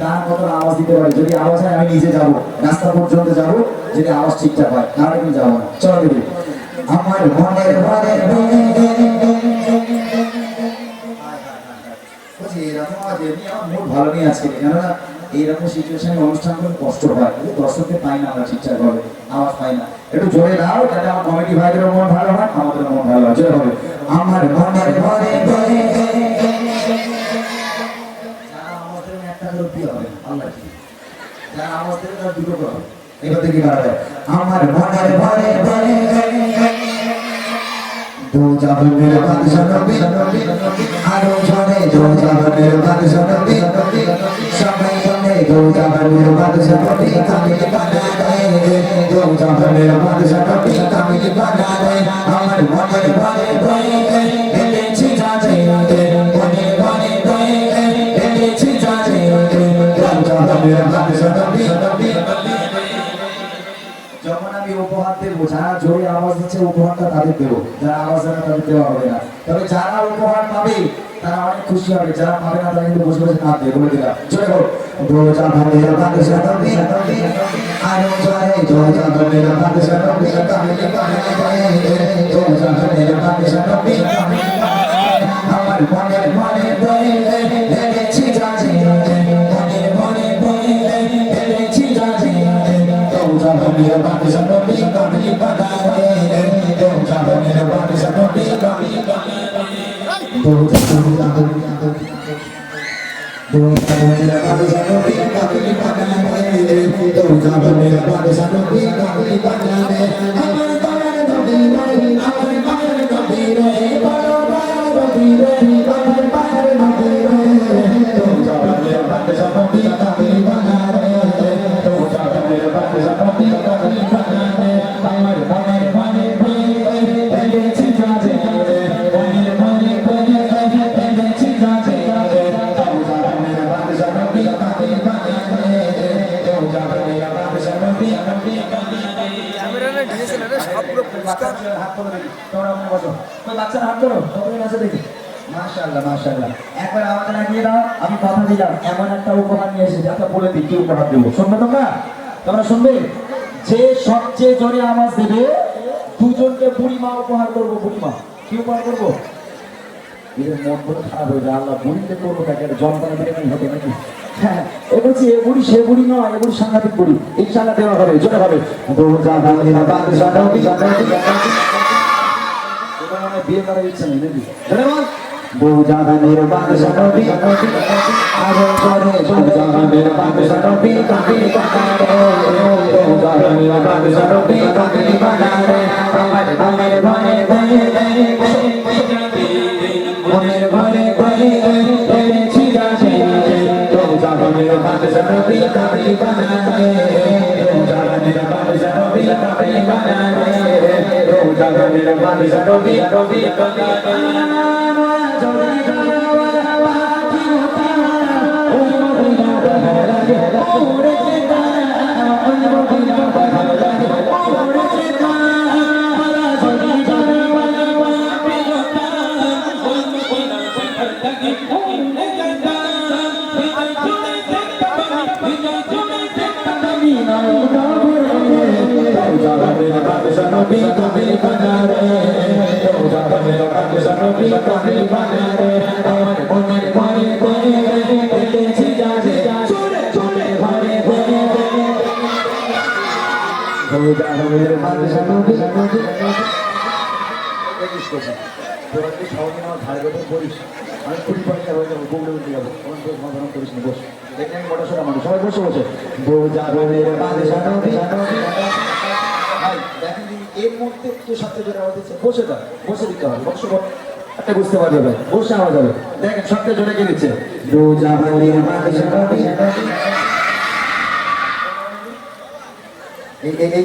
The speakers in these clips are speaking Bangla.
কার মতন আওয়াজ দিতে পারি যদি আওয়াজ হয় আমি নিজে যাব রাস্তা পর্যন্ত যাব যদি আওয়াজ ঠিকঠাক হয় তাহলে কিন্তু যাব না চলো দেখি আমার মনের বলছি এরকম এমনি আমার মুড ভালো অনুষ্ঠান কষ্ট হয় পাই না আমরা আওয়াজ পাই না একটু আমার কমিটি ভাইদেরও মন ভালো হয় আমাদের মন ভালো হয় আমার কি হবে আল্লাহ কি যারা আমাদের তারা দুটো করে হবে এবার দেখি কারা হয়। আমার মনের ঘরে ঘরে দু জাহানের বাদশা নবী আরও ঝরে দু জাহানের বাদশা নবী সবাই বলে দু জাহানের বাদশা নবী কামিল বানারে দু জাহানের বাদশা নবী কামিল বানারে আমার মনের ঘরে ঘরে যখন আমি উপহার দেবো যারা জোরে আওয়াজ দিচ্ছে উপহারটা তাদের দেবো যারা আওয়াজ দেবে তাদের দেওয়া হবে না তবে যারা উপহার পাবে তারা অনেক খুশি হবে যারা পাবে না তারা কিন্তু বসে বসে কাঁদবে বলে দিলাম বাদশা নবী আরও জয় জয় জাহানের জাহানের বাদশা হাত কতদিন আছে দেখি। একবার লাগিয়ে দাও, আমি কথা দিলাম। এমন একটা উপহার নিয়ে এসেছি একটা বলে দিই, কি উপহার দেবো? শুনবে তোমরা? তোমরা শুনবে? যে সবচেয়ে জোরে দেবে, দুজনকে বুড়িমা উপহার করব, বুড়িমা। কি উপহার করব? এদের মন খারাপ হয়ে যায়, আল্লাহ বুড়িতে করব তাকে একটা দিলে কি হতো নাকি? হ্যাঁ বুড়ি বুড়ি নয় বুড়ি সাংঘাতিক বুড়ি। ইনশাল্লাহ দেওয়া হবে হবে। বিয়ে করার ইচ্ছা নেই নাকি? জোরে বল দু জাহানের বাদশা নবী আরও জোরে দু জাহানের বাদশা নবী নবী বানারে দু জাহানের নবী নবী বানারে তো জাহানের বাদশা নবী নবী আমি কুড়ি পয়সা হয়ে যাব বউলে উঠে যাব আমার তো সমাধান করিস না বস দেখলে আমি মোটা সোটা মানুষ সবাই বসে বসে বউ যাবে কে সবচেয়ে জোরে আওয়াজ দিচ্ছে বসে দাও বসে দিতে হবে। বসে একটা বুঝতে বসে আওয়াজ হবে। দেখেন সবচেয়ে জোরে কে দিচ্ছে? জাহানের বাদশা নবী এই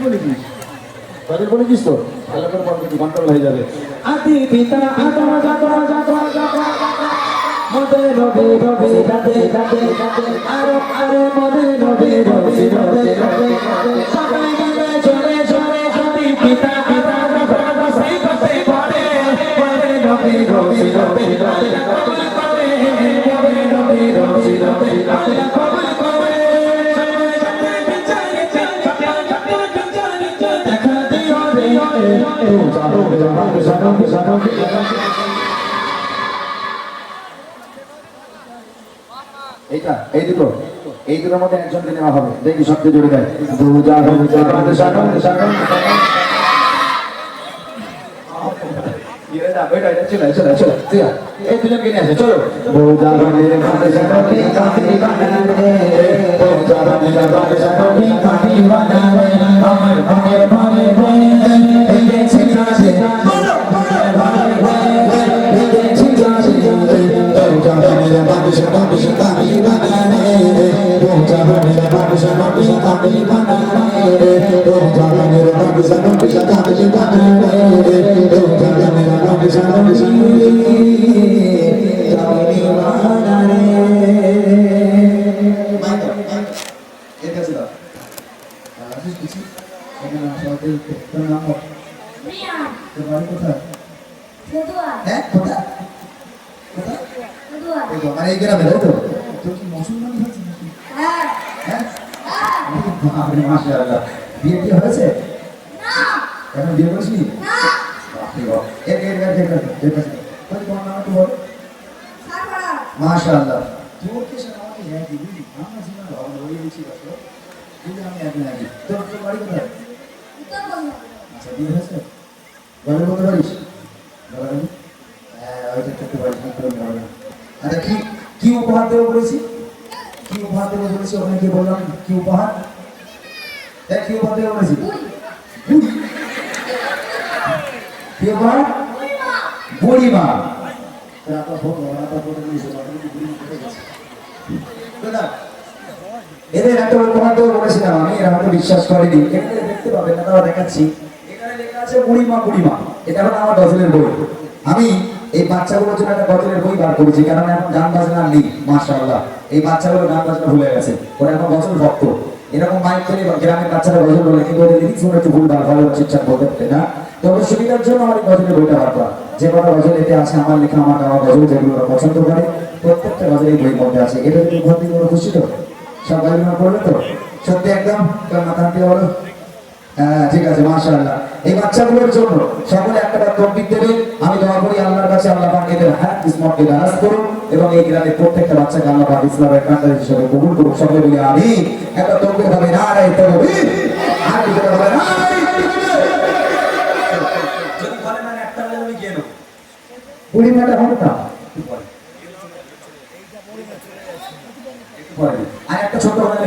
কি বলেছিস তাদের বলেছিস তো? ভালো করে বল কিন্তু কন্ট্রোল হয়ে যাবে। আদি পিতা আদা জাগা জাগা জাগা মদে রবে রবে রাতে রাতে রাতে আরও আরও মদে রবে রবে পিতা সেই করতে পারে মদে রবে জানো জানো জানো জানো এইটা এই দুটো এই দুটোর মধ্যে একজনকে নেওয়া হবে দেখি সবচেয়ে জোরে দেয় ইয়ে চলে এই তো গ্রামে তাই তো তোর কি মুসলমান Ah, হ্যাঁ। Ah, বাপরে মাশাআল্লাহ বিয়ে কি হয়েছে এখন বিয়ে Sakura, মাশাআল্লাহ তোর কে আমাকে একই বুঝলি আমরা জীবনে ভালো হয়ে গেছি আসলে কিন্তু আমি একই একই তোর তোর বাড়ি কোথায় আচ্ছা বিয়ে হয়েছে ঘরে বলতে পারিস ঘরে হ্যাঁ ওইটা করতে পারিস না তোর ঘরে আচ্ছা কি কি উপহার দেবো বলেছি কি উপহার দেবো বলেছি ওখানে কি বললাম কি উপহার বলেছি কি দাদা এদের একটা দেবো বলেছিলাম আমি এরা হয়তো বিশ্বাস করেনি। এখানে দেখতে পাবেন না তারা দেখাচ্ছি। এখানে লেখা আছে বুড়িমা বুড়িমা এটা হলো আমার গজলের বই। আমি এই বাচ্চাগুলোর জন্য একটা গজলের বই বার করেছি কারণ এখন গান বাজনা নেই মাশাআল্লাহ। এই বাচ্চাগুলো গান বাজনা ভুলে গেছে। ওরা এখন গজল ভক্ত। এরকম মাইক করে বা গ্রামের বাচ্চারা গজল বলে কিন্তু ওদের লিরিক্স মনে একটু ভুল ভালো ভালো ঠিকঠাক বলতে পারে না? তো ওদের সুবিধার জন্য আমার গজলের বইটা বার করা। যে কটা গজল এতে আছে, আমার লেখা, আমার গাওয়া গজল যেগুলো ওরা পছন্দ করে, প্রত্যেকটা গজল এই বইয়ের মধ্যে আছে। এটা যদি ঘর থেকে খুশি তো? সব গাড়ি করলে তো? সত্যি একদম? তোর মাথা হাঁটিয়ে বলো? হ্যাঁ ঠিক আছে, মাশাআল্লাহ। এই বাচ্চাগুলোর জন্য সকলে একটা বার তকবির দেবে। আমি দোয়া করি আল্লাহর কাছে আল্লাহ পাক এদের হাত কিসমতকে দারাজ করুন এবং এই গ্রামের প্রত্যেকটা বাচ্চাকে আল্লাহ পাক ইসলামের কান্দার হিসেবে কবুল করুক। সকলে বলি আমি একটা তকবির হবে না রে তকবির আর একটা ছোট হবে